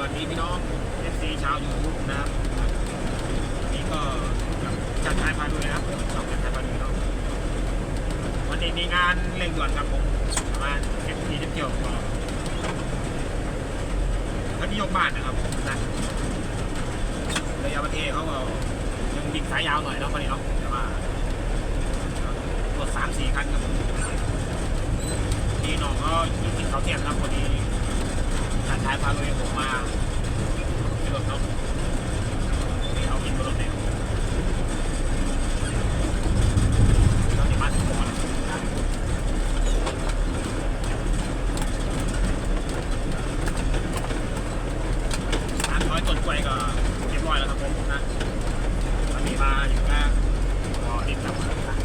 วัสดีพี่น้องเอฟซีชาวยูทูบนะครับวันนี่ก็จัดทายพาดูนะครับสองจัดทายพาดูเนาะวันนี้มีงานเร่งด่วนครับผมประมาณเอฟซีเที่ยวก็เขานิยมบ้านนะครับนะระยะประเทศเขาก็ยังวิ่งสายยาวหน่อยเนาะวันนี้เนาะแต่ว่ารถสามสี่คันครับผมนี่น้องก็ยิงกินเขาเทียงครับวันนี้ ทางท้ายพาลุยผมมาที่รถเขาะนี่เอากินบนรถเนี่ยตอนนี้มาถึงก่อนร้านร้อยต้นกล้วยก็เรียบร้อยแล้วครับผมนะตอนนี้มาอยู่แค่รอติดกับนะ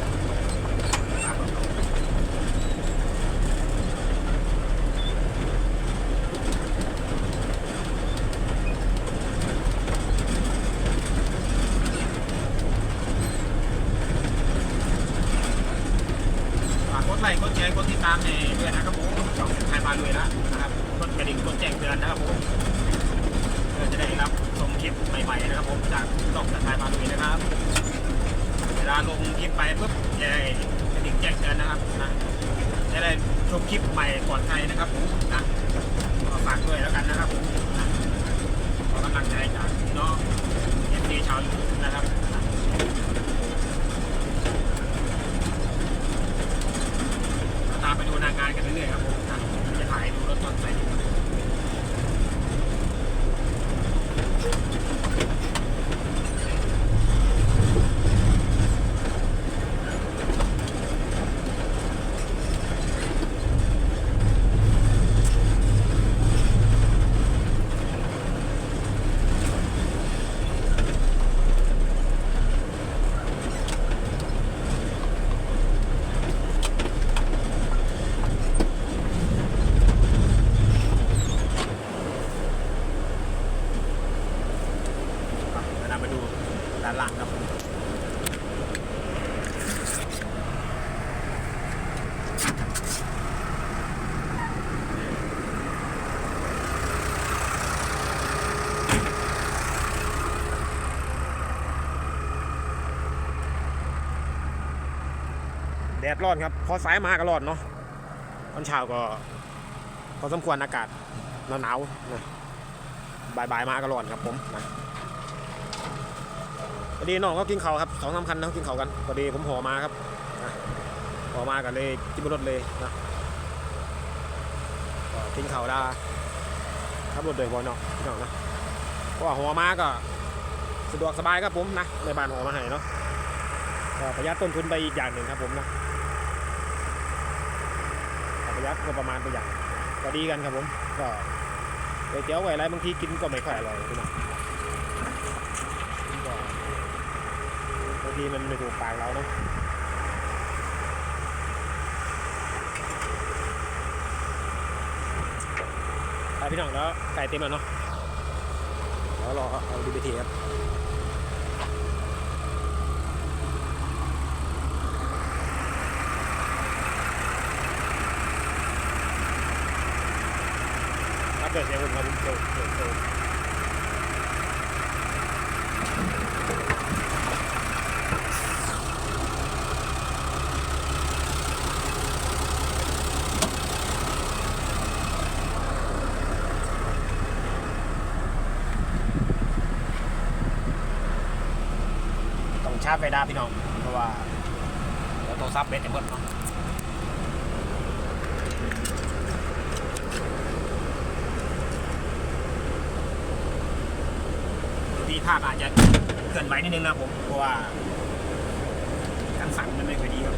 ฝากก ดไลค์กดแชร์กดติดตามในด้วยนะครับผมช่องไทยพาลุยแล้วนะครับกดกระดิ่งกดแจ้งเตือนนะครับผมเพื่อจะได้รับชมคลิปใหม่ๆนะครับผมจากช่องไทยพาลุยนะครับ เวลาลงคลิปไปปุ๊บจะได้กระดิ่งแจ้งเตือนนะครับนะจะได้ชมคลิปใหม่ก่อนใครนะครับผมนะก็ฝากด้วยแล้วกันนะครับผมนะขอกำลังใจจากน้องเอฟซีชาวยูนะครับนะ ตามไปดูหนางานกันเรื่อยๆครับผมนะจะถ่ายดูรถตอนใส่อยู่ครับเดี๋ยวเราไปดูด้านหลังครับผม แดดร้อนครับ พอสายมาก็ร้อนเนาะตอนเช้าก็ พอสมควรอากาศหนาวๆนะบ่ายๆมาก็ร้อนครับผมนะ พอดีน้องเขากินเขาครับสองสามคันนะกินเขากันพอดีผมห่อมาครับห่อมากันเลยกินบนรถเลยนะกินเขาได้ขับรถโดยบอเนาะพี่น้องนะเพราะว่าห่อมาก็สะดวกสบายครับผมนะในบ้านห่อมาให้เนาะประหยัดต้นทุนไปอีกอย่างหนึ่งครับผมนะประหยัดก็ประมาณตัวอย่างก็ดีกันครับผมก็เตี๋ยวไว้อะไรบางทีกินก็ไม่ค่อยอร่อยพี่น้องก็ บาง ทีมันไม่ถูกปากเราเนาะไปพี่น้องแล้วไก่เต็มแล้วเนาะแล้วรอเอาดูไปทีครับถ้าเกิดเสียงผมครับผมเร็วเร็ว ต้องชาร์จไฟดาพี่น้อง เพราะว่าเราโทรศัพท์เบ็ดจะหมดเนาะดีภาพอาจจะเคลื่อนไหวนิดนึงนะผม เพราะว่าการสั่นมันไม่ค่อยดีครับ